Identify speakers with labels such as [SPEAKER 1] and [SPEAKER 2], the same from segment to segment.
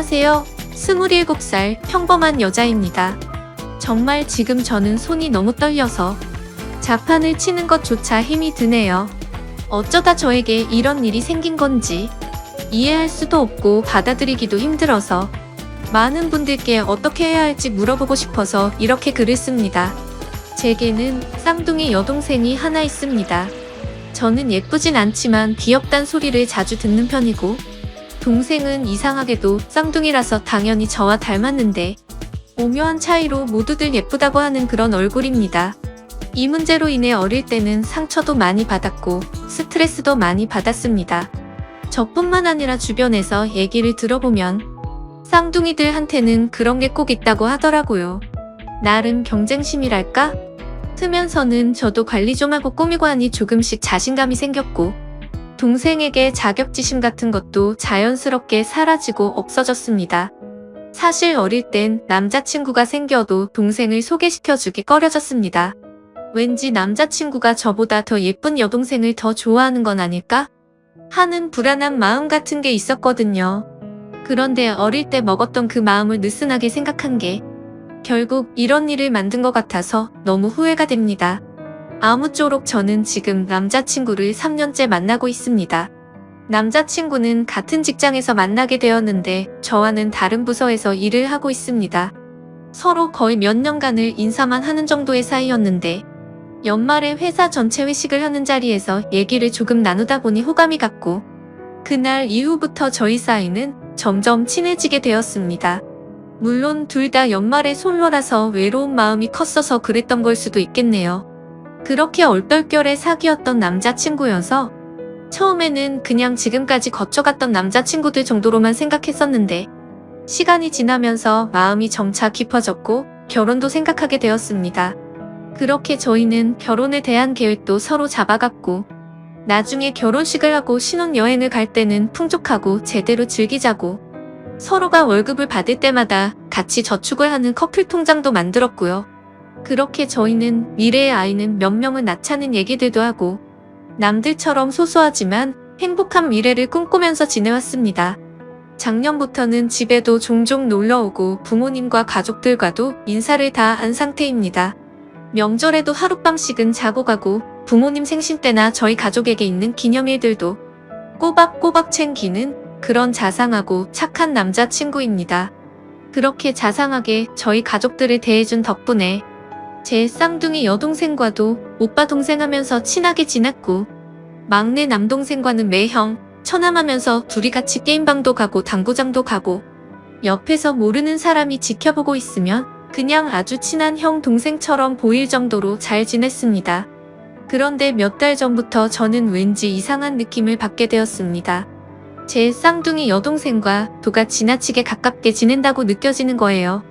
[SPEAKER 1] 안녕하세요. 27살 평범한 여자입니다. 정말 지금 저는 손이 너무 떨려서 자판을 치는 것조차 힘이 드네요. 어쩌다 저에게 이런 일이 생긴 건지 이해할 수도 없고 받아들이기도 힘들어서 많은 분들께 어떻게 해야 할지 물어보고 싶어서 이렇게 글을 씁니다. 제게는 쌍둥이 여동생이 하나 있습니다. 저는 예쁘진 않지만 귀엽단 소리를 자주 듣는 편이고 동생은 이상하게도 쌍둥이라서 당연히 저와 닮았는데 오묘한 차이로 모두들 예쁘다고 하는 그런 얼굴입니다. 이 문제로 인해 어릴 때는 상처도 많이 받았고 스트레스도 많이 받았습니다. 저뿐만 아니라 주변에서 얘기를 들어보면 쌍둥이들한테는 그런 게 꼭 있다고 하더라고요. 나름 경쟁심이랄까? 쓰면서는 저도 관리 좀 하고 꾸미고 하니 조금씩 자신감이 생겼고 동생에게 자격지심 같은 것도 자연스럽게 사라지고 없어졌습니다. 사실 어릴 땐 남자친구가 생겨도 동생을 소개시켜주기 꺼려졌습니다. 왠지 남자친구가 저보다 더 예쁜 여동생을 더 좋아하는 건 아닐까? 하는 불안한 마음 같은 게 있었거든요. 그런데 어릴 때 먹었던 그 마음을 느슨하게 생각한 게 결국 이런 일을 만든 것 같아서 너무 후회가 됩니다. 아무쪼록 저는 지금 남자친구를 3년째 만나고 있습니다. 남자친구는 같은 직장에서 만나게 되었는데 저와는 다른 부서에서 일을 하고 있습니다. 서로 거의 몇 년간을 인사만 하는 정도의 사이였는데 연말에 회사 전체 회식을 하는 자리에서 얘기를 조금 나누다 보니 호감이 갔고 그날 이후부터 저희 사이는 점점 친해지게 되었습니다. 물론 둘 다 연말에 솔로라서 외로운 마음이 컸어서 그랬던 걸 수도 있겠네요. 그렇게 얼떨결에 사귀었던 남자친구여서 처음에는 그냥 지금까지 거쳐갔던 남자친구들 정도로만 생각했었는데 시간이 지나면서 마음이 점차 깊어졌고 결혼도 생각하게 되었습니다. 그렇게 저희는 결혼에 대한 계획도 서로 잡아갔고 나중에 결혼식을 하고 신혼여행을 갈 때는 풍족하고 제대로 즐기자고 서로가 월급을 받을 때마다 같이 저축을 하는 커플 통장도 만들었고요. 그렇게 저희는 미래의 아이는 몇 명을 낳자는 얘기들도 하고 남들처럼 소소하지만 행복한 미래를 꿈꾸면서 지내왔습니다. 작년부터는 집에도 종종 놀러오고 부모님과 가족들과도 인사를 다 한 상태입니다. 명절에도 하룻밤씩은 자고 가고 부모님 생신 때나 저희 가족에게 있는 기념일들도 꼬박꼬박 챙기는 그런 자상하고 착한 남자친구입니다. 그렇게 자상하게 저희 가족들을 대해준 덕분에 제 쌍둥이 여동생과도 오빠 동생 하면서 친하게 지냈고 막내 남동생과는 매형, 처남하면서 둘이 같이 게임방도 가고 당구장도 가고 옆에서 모르는 사람이 지켜보고 있으면 그냥 아주 친한 형 동생처럼 보일 정도로 잘 지냈습니다. 그런데 몇 달 전부터 저는 왠지 이상한 느낌을 받게 되었습니다. 제 쌍둥이 여동생과 도가 지나치게 가깝게 지낸다고 느껴지는 거예요.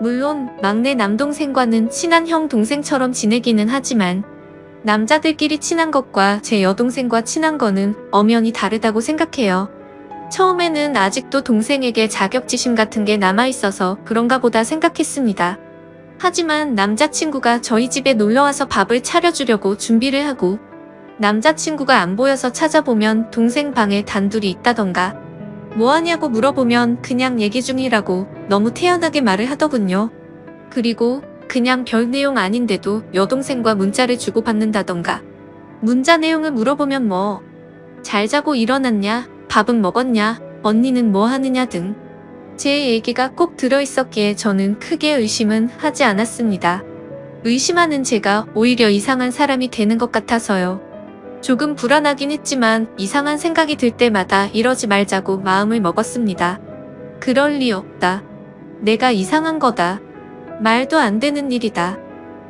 [SPEAKER 1] 물론 막내 남동생과는 친한 형 동생처럼 지내기는 하지만 남자들끼리 친한 것과 제 여동생과 친한 거는 엄연히 다르다고 생각해요. 처음에는 아직도 동생에게 자격지심 같은 게 남아있어서 그런가 보다 생각했습니다. 하지만 남자친구가 저희 집에 놀러와서 밥을 차려주려고 준비를 하고 남자친구가 안 보여서 찾아보면 동생 방에 단둘이 있다던가 뭐하냐고 물어보면 그냥 얘기 중이라고 너무 태연하게 말을 하더군요. 그리고 그냥 별 내용 아닌데도 여동생과 문자를 주고받는다던가 문자 내용을 물어보면 뭐 잘 자고 일어났냐 밥은 먹었냐 언니는 뭐 하느냐 등 제 얘기가 꼭 들어있었기에 저는 크게 의심은 하지 않았습니다. 의심하는 제가 오히려 이상한 사람이 되는 것 같아서요. 조금 불안하긴 했지만 이상한 생각이 들 때마다 이러지 말자고 마음을 먹었습니다. 그럴 리 없다. 내가 이상한 거다. 말도 안 되는 일이다.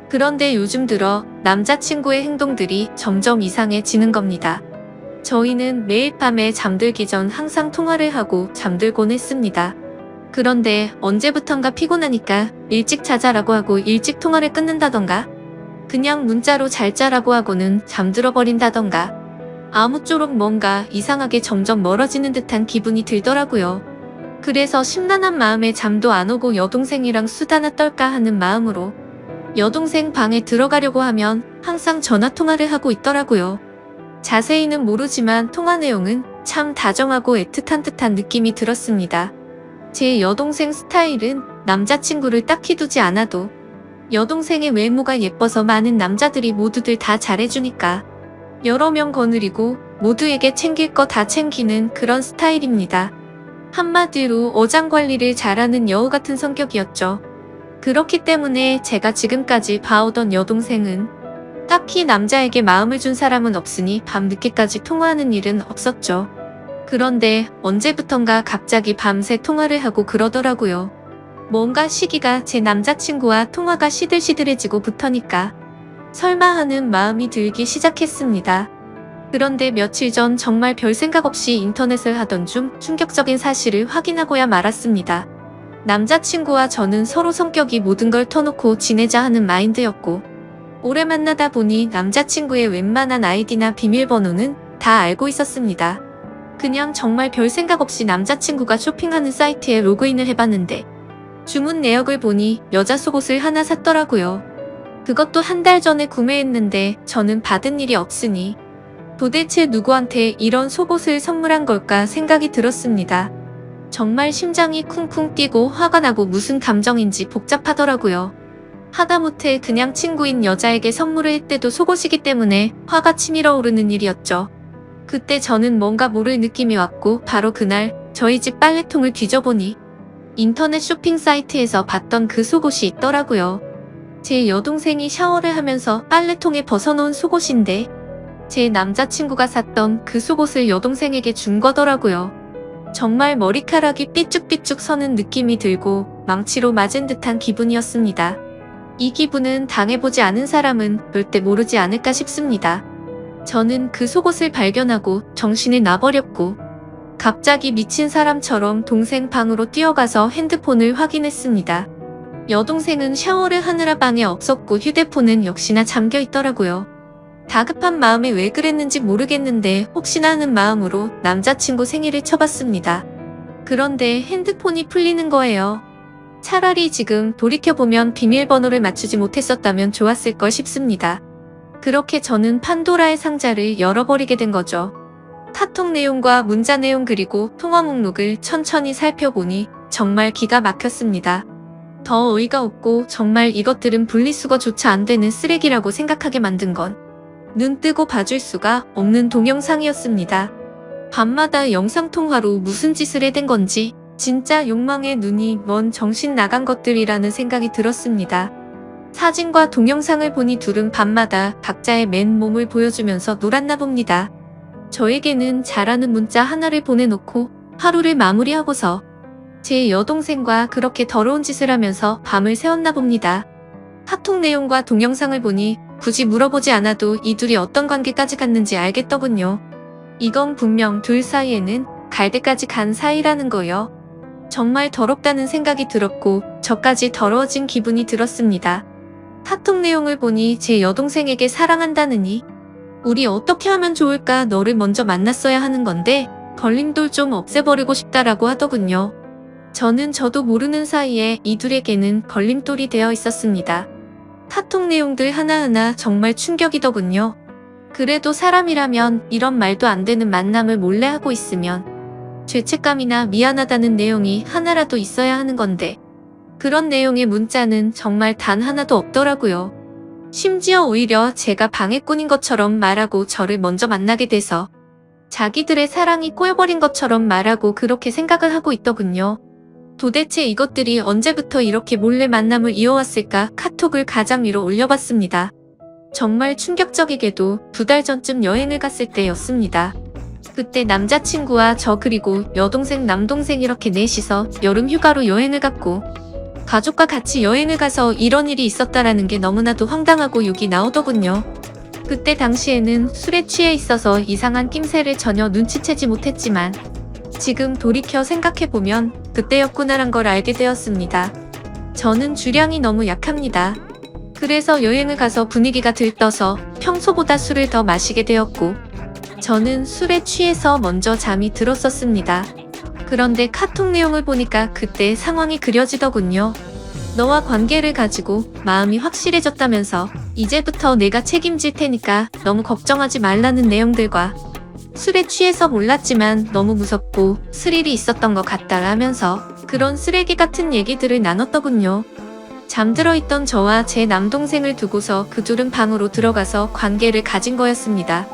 [SPEAKER 1] 그런데 요즘 들어 남자친구의 행동들이 점점 이상해지는 겁니다. 저희는 매일 밤에 잠들기 전 항상 통화를 하고 잠들곤 했습니다. 그런데 언제부턴가 피곤하니까 일찍 자자라고 하고 일찍 통화를 끊는다던가 그냥 문자로 잘 자라고 하고는 잠들어 버린다던가 아무쪼록 뭔가 이상하게 점점 멀어지는 듯한 기분이 들더라고요. 그래서 심란한 마음에 잠도 안 오고 여동생이랑 수다나 떨까 하는 마음으로 여동생 방에 들어가려고 하면 항상 전화 통화를 하고 있더라고요. 자세히는 모르지만 통화 내용은 참 다정하고 애틋한 듯한 느낌이 들었습니다. 제 여동생 스타일은 남자친구를 딱히 두지 않아도 여동생의 외모가 예뻐서 많은 남자들이 모두들 다 잘해주니까 여러 명 거느리고 모두에게 챙길 거 다 챙기는 그런 스타일입니다. 한마디로 어장 관리를 잘하는 여우 같은 성격이었죠. 그렇기 때문에 제가 지금까지 봐오던 여동생은 딱히 남자에게 마음을 준 사람은 없으니 밤늦게까지 통화하는 일은 없었죠. 그런데 언제부턴가 갑자기 밤새 통화를 하고 그러더라고요. 뭔가 시기가 제 남자친구와 통화가 시들시들해지고 부터니까 설마 하는 마음이 들기 시작했습니다. 그런데 며칠 전 정말 별 생각 없이 인터넷을 하던 중 충격적인 사실을 확인하고야 말았습니다. 남자친구와 저는 서로 성격이 모든 걸 터놓고 지내자 하는 마인드였고, 오래 만나다 보니 남자친구의 웬만한 아이디나 비밀번호는 다 알고 있었습니다. 그냥 정말 별 생각 없이 남자친구가 쇼핑하는 사이트에 로그인을 해봤는데, 주문 내역을 보니 여자 속옷을 하나 샀더라고요. 그것도 한 달 전에 구매했는데 저는 받은 일이 없으니 도대체 누구한테 이런 속옷을 선물한 걸까 생각이 들었습니다. 정말 심장이 쿵쿵 뛰고 화가 나고 무슨 감정인지 복잡하더라고요. 하다못해 그냥 친구인 여자에게 선물을 했대도 속옷이기 때문에 화가 치밀어 오르는 일이었죠. 그때 저는 뭔가 모를 느낌이 왔고 바로 그날 저희 집 빨래통을 뒤져보니 인터넷 쇼핑 사이트에서 봤던 그 속옷이 있더라고요. 제 여동생이 샤워를 하면서 빨래통에 벗어놓은 속옷인데 제 남자친구가 샀던 그 속옷을 여동생에게 준 거더라고요. 정말 머리카락이 삐쭉삐쭉 서는 느낌이 들고 망치로 맞은 듯한 기분이었습니다. 이 기분은 당해보지 않은 사람은 절대 모르지 않을까 싶습니다. 저는 그 속옷을 발견하고 정신을 놔버렸고 갑자기 미친 사람처럼 동생 방으로 뛰어가서 핸드폰을 확인했습니다. 여동생은 샤워를 하느라 방에 없었고 휴대폰은 역시나 잠겨 있더라고요. 다급한 마음에 왜 그랬는지 모르겠는데 혹시나 하는 마음으로 남자친구 생일을 쳐봤습니다. 그런데 핸드폰이 풀리는 거예요. 차라리 지금 돌이켜보면 비밀번호를 맞추지 못했었다면 좋았을 걸 싶습니다. 그렇게 저는 판도라의 상자를 열어버리게 된 거죠. 카톡 내용과 문자 내용 그리고 통화 목록을 천천히 살펴보니 정말 기가 막혔습니다. 더 어이가 없고 정말 이것들은 분리수거조차 안 되는 쓰레기라고 생각하게 만든 건 눈 뜨고 봐줄 수가 없는 동영상이었습니다. 밤마다 영상통화로 무슨 짓을 해댄 건지 진짜 욕망의 눈이 먼 정신 나간 것들이라는 생각이 들었습니다. 사진과 동영상을 보니 둘은 밤마다 각자의 맨몸을 보여주면서 놀았나 봅니다. 저에게는 잘하는 문자 하나를 보내놓고 하루를 마무리하고서 제 여동생과 그렇게 더러운 짓을 하면서 밤을 새웠나 봅니다. 카톡 내용과 동영상을 보니 굳이 물어보지 않아도 이 둘이 어떤 관계까지 갔는지 알겠더군요. 이건 분명 둘 사이에는 갈 때까지 간 사이라는 거요. 정말 더럽다는 생각이 들었고 저까지 더러워진 기분이 들었습니다. 카톡 내용을 보니 제 여동생에게 사랑한다느니 우리 어떻게 하면 좋을까 너를 먼저 만났어야 하는 건데 걸림돌 좀 없애버리고 싶다라고 하더군요. 저는 저도 모르는 사이에 이 둘에게는 걸림돌이 되어 있었습니다. 카톡 내용들 하나하나 정말 충격이더군요. 그래도 사람이라면 이런 말도 안 되는 만남을 몰래 하고 있으면 죄책감이나 미안하다는 내용이 하나라도 있어야 하는 건데 그런 내용의 문자는 정말 단 하나도 없더라고요. 심지어 오히려 제가 방해꾼인 것처럼 말하고 저를 먼저 만나게 돼서 자기들의 사랑이 꼬여버린 것처럼 말하고 그렇게 생각을 하고 있더군요. 도대체 이것들이 언제부터 이렇게 몰래 만남을 이어왔을까 카톡을 가장 위로 올려봤습니다. 정말 충격적이게도 두 달 전쯤 여행을 갔을 때였습니다. 그때 남자친구와 저 그리고 여동생 남동생 이렇게 넷이서 여름 휴가로 여행을 갔고 가족과 같이 여행을 가서 이런 일이 있었다라는 게 너무나도 황당하고 욕이 나오더군요. 그때 당시에는 술에 취해 있어서 이상한 낌새를 전혀 눈치채지 못했지만 지금 돌이켜 생각해보면 그때였구나란 걸 알게 되었습니다. 저는 주량이 너무 약합니다. 그래서 여행을 가서 분위기가 들떠서 평소보다 술을 더 마시게 되었고 저는 술에 취해서 먼저 잠이 들었었습니다. 그런데 카톡 내용을 보니까 그때 상황이 그려지더군요. 너와 관계를 가지고 마음이 확실해졌다면서 이제부터 내가 책임질 테니까 너무 걱정하지 말라는 내용들과 술에 취해서 몰랐지만 너무 무섭고 스릴이 있었던 것 같다 하면서 그런 쓰레기 같은 얘기들을 나눴더군요. 잠들어 있던 저와 제 남동생을 두고서 그 둘은 방으로 들어가서 관계를 가진 거였습니다.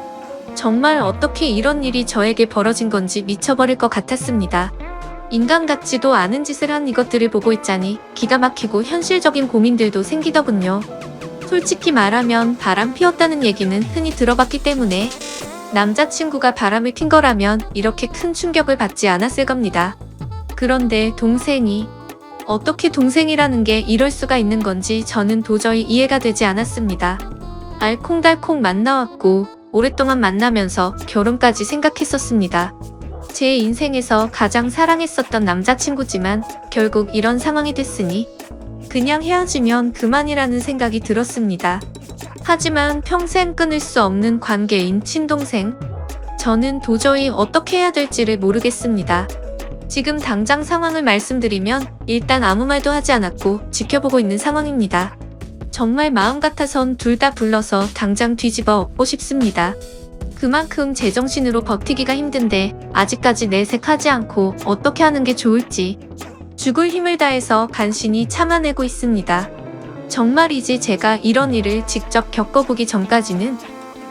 [SPEAKER 1] 정말 어떻게 이런 일이 저에게 벌어진 건지 미쳐버릴 것 같았습니다. 인간 같지도 않은 짓을 한 이것들을 보고 있자니 기가 막히고 현실적인 고민들도 생기더군요. 솔직히 말하면 바람 피웠다는 얘기는 흔히 들어봤기 때문에 남자친구가 바람을 핀 거라면 이렇게 큰 충격을 받지 않았을 겁니다. 그런데 동생이 어떻게 동생이라는 게 이럴 수가 있는 건지 저는 도저히 이해가 되지 않았습니다. 알콩달콩 만나왔고 오랫동안 만나면서 결혼까지 생각했었습니다. 제 인생에서 가장 사랑했었던 남자친구지만 결국 이런 상황이 됐으니 그냥 헤어지면 그만이라는 생각이 들었습니다. 하지만 평생 끊을 수 없는 관계인 친동생. 저는 도저히 어떻게 해야 될지를 모르겠습니다. 지금 당장 상황을 말씀드리면 일단 아무 말도 하지 않았고 지켜보고 있는 상황입니다. 정말 마음 같아선 둘 다 불러서 당장 뒤집어 엎고 싶습니다. 그만큼 제정신으로 버티기가 힘든데 아직까지 내색하지 않고 어떻게 하는 게 좋을지 죽을 힘을 다해서 간신히 참아내고 있습니다. 정말이지 제가 이런 일을 직접 겪어보기 전까지는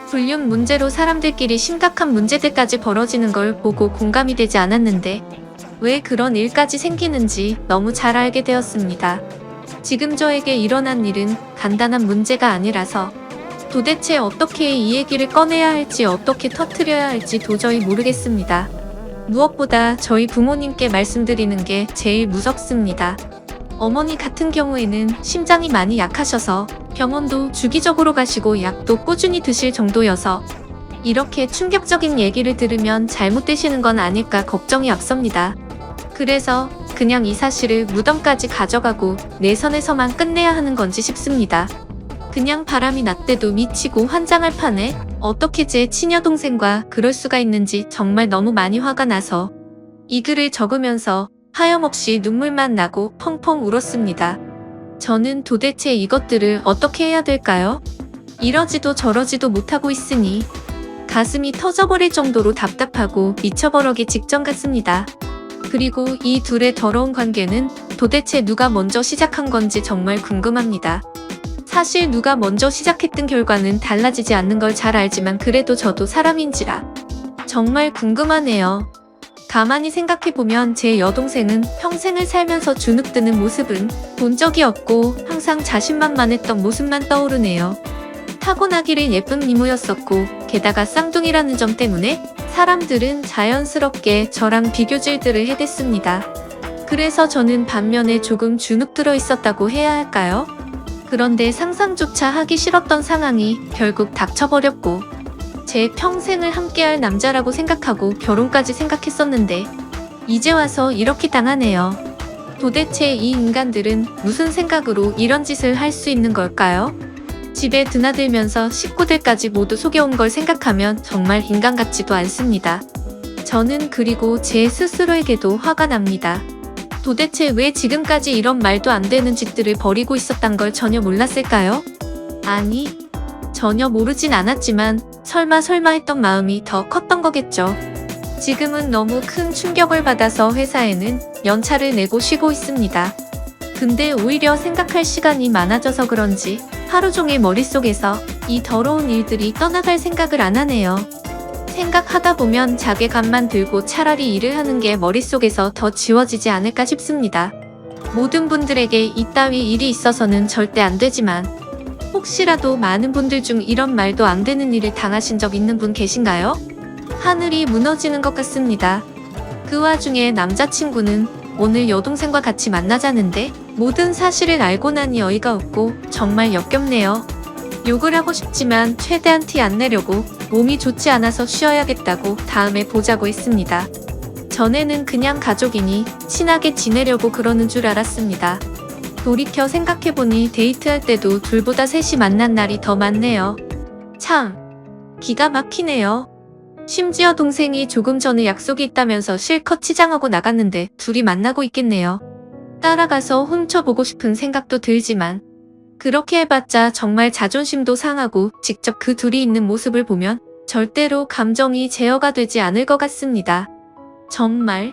[SPEAKER 1] 불륜 문제로 사람들끼리 심각한 문제들까지 벌어지는 걸 보고 공감이 되지 않았는데 왜 그런 일까지 생기는지 너무 잘 알게 되었습니다. 지금 저에게 일어난 일은 간단한 문제가 아니라서 도대체 어떻게 이 얘기를 꺼내야 할지 어떻게 터트려야 할지 도저히 모르겠습니다. 무엇보다 저희 부모님께 말씀드리는 게 제일 무섭습니다. 어머니 같은 경우에는 심장이 많이 약하셔서 병원도 주기적으로 가시고 약도 꾸준히 드실 정도여서 이렇게 충격적인 얘기를 들으면 잘못되시는 건 아닐까 걱정이 앞섭니다. 그래서 그냥 이 사실을 무덤까지 가져가고 내 선에서만 끝내야 하는 건지 싶습니다. 그냥 바람이 났대도 미치고 환장할 판에 어떻게 제 친여 동생과 그럴 수가 있는지 정말 너무 많이 화가 나서 이 글을 적으면서 하염없이 눈물만 나고 펑펑 울었습니다. 저는 도대체 이것들을 어떻게 해야 될까요? 이러지도 저러지도 못하고 있으니 가슴이 터져버릴 정도로 답답하고 미쳐버리기 직전 같습니다. 그리고 이 둘의 더러운 관계는 도대체 누가 먼저 시작한 건지 정말 궁금합니다. 사실 누가 먼저 시작했든 결과는 달라지지 않는 걸 잘 알지만 그래도 저도 사람인지라 정말 궁금하네요. 가만히 생각해보면 제 여동생은 평생을 살면서 주눅드는 모습은 본 적이 없고 항상 자신만만했던 모습만 떠오르네요. 타고나기를 예쁜 미모였었고 게다가 쌍둥이라는 점 때문에 사람들은 자연스럽게 저랑 비교질들을 해댔습니다. 그래서 저는 반면에 조금 주눅 들어 있었다고 해야 할까요? 그런데 상상조차 하기 싫었던 상황이 결국 닥쳐버렸고 제 평생을 함께할 남자라고 생각하고 결혼까지 생각했었는데 이제 와서 이렇게 당하네요. 도대체 이 인간들은 무슨 생각으로 이런 짓을 할 수 있는 걸까요? 집에 드나들면서 식구들까지 모두 속여온 걸 생각하면 정말 인간 같지도 않습니다. 저는 그리고 제 스스로에게도 화가 납니다. 도대체 왜 지금까지 이런 말도 안 되는 짓들을 벌이고 있었단 걸 전혀 몰랐을까요? 아니, 전혀 모르진 않았지만 설마 설마 했던 마음이 더 컸던 거겠죠. 지금은 너무 큰 충격을 받아서 회사에는 연차를 내고 쉬고 있습니다. 근데 오히려 생각할 시간이 많아져서 그런지 하루 종일 머릿속에서 이 더러운 일들이 떠나갈 생각을 안 하네요. 생각하다 보면 자괴감만 들고 차라리 일을 하는 게 머릿속에서 더 지워지지 않을까 싶습니다. 모든 분들에게 이따위 일이 있어서는 절대 안 되지만 혹시라도 많은 분들 중 이런 말도 안 되는 일을 당하신 적 있는 분 계신가요? 하늘이 무너지는 것 같습니다. 그 와중에 남자친구는 오늘 여동생과 같이 만나자는데 모든 사실을 알고 나니 어이가 없고 정말 역겹네요. 욕을 하고 싶지만 최대한 티 안 내려고 몸이 좋지 않아서 쉬어야겠다고 다음에 보자고 했습니다. 전에는 그냥 가족이니 친하게 지내려고 그러는 줄 알았습니다. 돌이켜 생각해보니 데이트할 때도 둘보다 셋이 만난 날이 더 많네요. 참, 기가 막히네요. 심지어 동생이 조금 전에 약속이 있다면서 실컷 치장하고 나갔는데 둘이 만나고 있겠네요. 따라가서 훔쳐보고 싶은 생각도 들지만 그렇게 해봤자 정말 자존심도 상하고 직접 그 둘이 있는 모습을 보면 절대로 감정이 제어가 되지 않을 것 같습니다. 정말